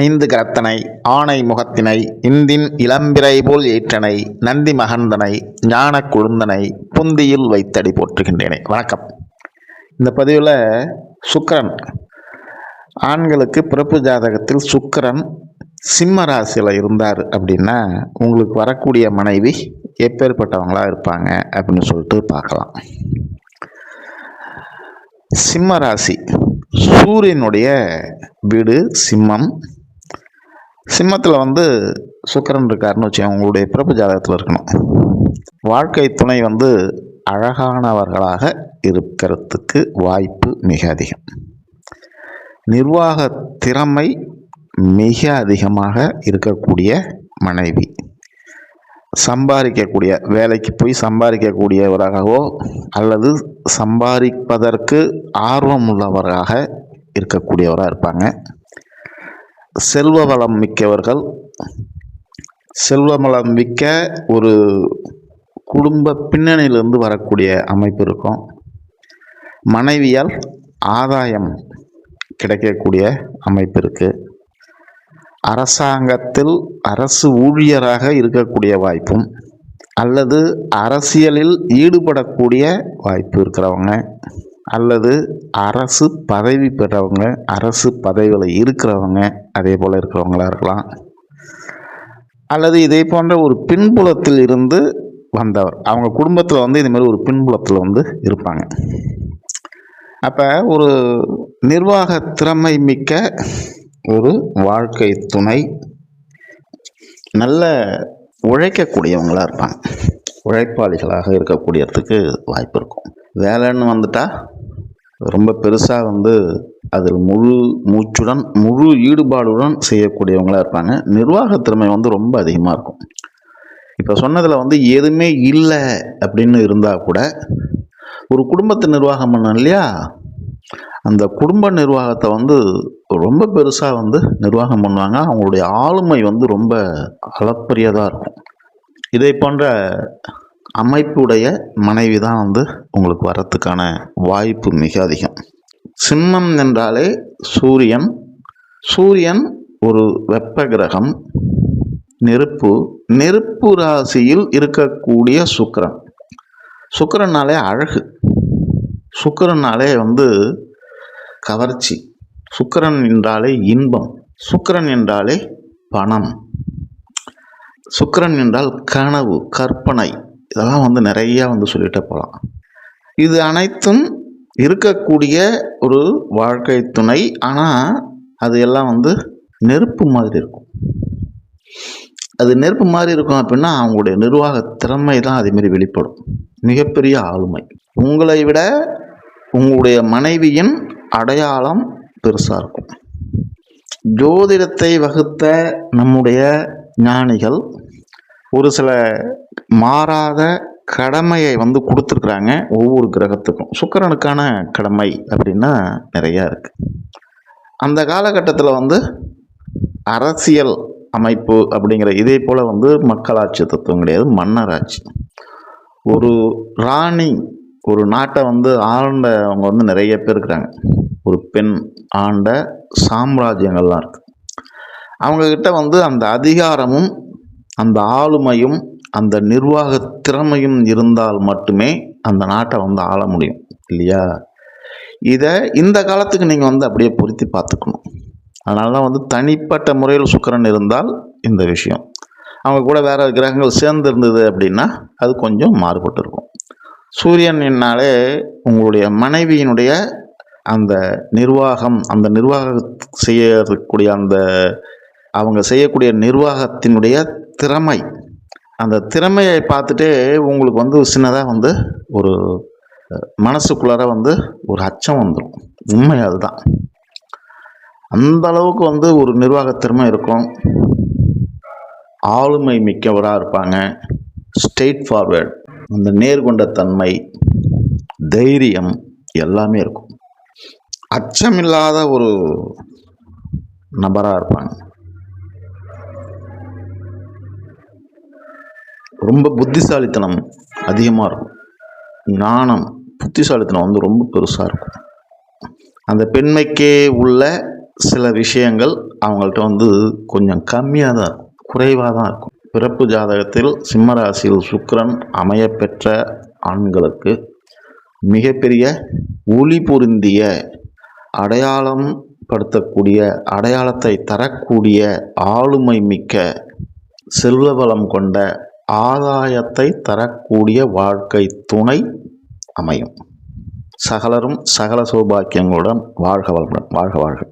ஐந்து கரத்தனை ஆணை முகத்தினை இந்தின் இளம்பிறை போல் ஏற்றனை நந்தி மகந்தனை ஞான குழுந்தனை புந்தியில் வைத்தடி போற்றுகின்றேனே. வணக்கம். இந்த பதிவில் சுக்கரன் ஆண்களுக்கு பிறப்பு ஜாதகத்தில் சுக்கரன் சிம்ம ராசியில் இருந்தார் அப்படின்னா உங்களுக்கு வரக்கூடிய மனைவி எப்பேற்பட்டவங்களாக இருப்பாங்க அப்படின்னு சொல்லிட்டு பார்க்கலாம். சிம்ம ராசி சூரியனுடைய வீடு சிம்மம் சிம்மத்தில் வந்து சுக்கரன் இருக்காருன்னு வச்சு உங்களுடைய பிறப்பு ஜாதகத்தில் இருக்கணும். வாழ்க்கை துணை வந்து அழகானவர்களாக இருக்கிறதுக்கு வாய்ப்பு மிக அதிகம். நிர்வாக திறமை மிக அதிகமாக இருக்கக்கூடிய மனைவி. சம்பாதிக்கக்கூடிய வேலைக்கு போய் சம்பாதிக்கக்கூடியவராகவோ அல்லது சம்பாதிப்பதற்கு ஆர்வம் உள்ளவராக இருக்கக்கூடியவராக இருப்பாங்க. செல்வ வளம் மிக்கவர்கள். செல்வ வளம் மிக்க ஒரு குடும்ப பின்னணியிலிருந்து வரக்கூடிய அமைப்பு இருக்கும். மனைவியால் ஆதாயம் கிடைக்கக்கூடிய அமைப்பு இருக்குது அரசாங்கத்தில் அரசு ஊழியராக இருக்கக்கூடிய வாய்ப்பும் அல்லது அரசியலில் ஈடுபடக்கூடிய வாய்ப்பு இருக்கிறவங்க. அல்லது அரசு பதவி பெறவங்க அரசு பதவியில் இருக்கிறவங்க அதே போல் இருக்கிறவங்களா இருக்கலாம். அல்லது இதே போன்ற ஒரு பின்புலத்தில் இருந்து வந்தவர். அவங்க குடும்பத்தில் வந்து இது ஒரு பின்புலத்தில் வந்து இருப்பாங்க. அப்போ ஒரு நிர்வாக திறமை மிக்க ஒரு வாழ்க்கை துணை நல்ல உழைக்கக்கூடியவங்களாக இருப்பாங்க. உழைப்பாளிகளாக இருக்கக்கூடியதுக்கு வாய்ப்பு இருக்கும். வேலைன்னு வந்துட்டால் ரொம்ப பெருசாக வந்து அதில் முழு மூச்சுடன் முழு ஈடுபாடுடன் செய்யக்கூடியவங்களாக இருப்பாங்க. நிர்வாக திறமை வந்து ரொம்ப அதிகமாக இருக்கும். இப்போ சொன்னதில் வந்து எதுவுமே இல்லை அப்படின்னு இருந்தால் கூட ஒரு குடும்பத்தை நிர்வாகம் பண்ண இல்லையா? அந்த குடும்ப நிர்வாகத்தை வந்து ரொம்ப பெருசாக வந்து நிர்வாகம் பண்ணுவாங்க. அவங்களுடைய ஆளுமை வந்து ரொம்ப அளப்பரியதாக இருக்கும். இதை போன்ற அமைப்புடைய மனைவி தான் வந்து உங்களுக்கு வரத்துக்கான வாய்ப்பு மிக அதிகம். சிம்மம் என்றாலே சூரியன். சூரியன் ஒரு வெப்ப கிரகம் நெருப்பு. நெருப்பு ராசியில் இருக்கக்கூடிய சுக்கரன். சுக்கரனாலே அழகு. சுக்கரனாலே வந்து கவர்ச்சி. சுக்கிரன் என்றாலே இன்பம். சுக்கிரன் என்றாலே பணம். சுக்கரன் என்றால் கனவு கற்பனை. இதெல்லாம் வந்து நிறையா வந்து சொல்லிகிட்டே போகலாம். இது அனைத்தும் இருக்கக்கூடிய ஒரு வாழ்க்கை துணை. ஆனால் அது எல்லாம் வந்து நெருப்பு மாதிரி இருக்கும். அது நெருப்பு மாதிரி இருக்கும் அப்படின்னா அவங்களுடைய நிர்வாக திறமை தான் அதேமாரி வெளிப்படும். மிகப்பெரிய ஆளுமை. உங்களை விட உங்களுடைய மனைவியின் அடையாளம் பெருசாக இருக்கும். ஜோதிடத்தை வகுத்த நம்முடைய ஞானிகள் ஒரு சில மாறாத கடமையை வந்து கொடுத்துருக்குறாங்க ஒவ்வொரு கிரகத்துக்கும். சுக்கரனுக்கான கடமை அப்படின்னா நிறையா இருக்குது அந்த காலகட்டத்தில் வந்து அரசியல் அமைப்பு அப்படிங்கிற இதே போல் வந்து மக்களாட்சி தத்துவம் கிடையாது மன்னராட்சி. ஒரு ராணி ஒரு நாட்டை வந்து ஆண்டவங்க வந்து நிறைய பேர் இருக்கிறாங்க. ஒரு பெண் ஆண்ட சாம்ராஜ்யங்கள்லாம் இருக்குது அவங்கக்கிட்ட வந்து அந்த அதிகாரமும் அந்த ஆளுமையும் அந்த நிர்வாக திறமையும் இருந்தால் மட்டுமே அந்த நாட்டை வந்து ஆள முடியும். இல்லையா? இதை இந்த காலத்துக்கு நீங்கள் வந்து அப்படியே பொருத்தி பார்த்துக்கணும். அதனால தான் வந்து தனிப்பட்ட முறையில் சுக்கிரன் இருந்தால் இந்த விஷயம். அவங்க கூட வேறு கிரகங்கள் சேர்ந்து இருந்தது அப்படின்னா அது கொஞ்சம் மாறுபட்டு இருக்கும். சூரியன்னாலே உங்களுடைய மனைவியினுடைய அந்த நிர்வாகம் அந்த நிர்வாக செய்யக்கூடிய அந்த அவங்க செய்யக்கூடிய நிர்வாகத்தினுடைய திறமை. அந்த திறமையை பார்த்துட்டே உங்களுக்கு வந்து சின்னதாக வந்து ஒரு மனசுக்குள்ளார வந்து ஒரு அச்சம் வந்துடும் உண்மை அதுதான். அந்த அளவுக்கு வந்து ஒரு நிர்வாக திறமை இருக்கும். ஆளுமை மிக்கவராக இருப்பாங்க. Straight forward. அந்த நேர்கொண்ட தன்மை தைரியம் எல்லாமே இருக்கும். அச்சமில்லாத ஒரு நபராக இருப்பாங்க. ரொம்ப புத்திசாலித்தனம் அதிகமாக இருக்கும். ஞானம் புத்திசாலித்தனம் வந்து ரொம்ப பெருசாக இருக்கும். அந்த பெண்மைக்கே உள்ள சில விஷயங்கள் அவங்கள்ட்ட வந்து கொஞ்சம் கம்மியாக தான் இருக்கும். குறைவாக தான் இருக்கும். பிறப்பு ஜாதகத்தில் சிம்மராசியில் சுக்கரன் அமையப்பெற்ற ஆண்களுக்கு மிகப்பெரிய ஒளி பொருந்திய அடையாளம் படுத்தக்கூடிய அடையாளத்தை தரக்கூடிய ஆளுமை மிக்க செல்வ வளம் கொண்ட ஆதாயத்தை தரக்கூடிய வாழ்க்கை துணை அமையும். சகலரும் சகல சௌபாக்கியங்களுடன் வாழ்க வாழ்க வாழ்க வாழ்க.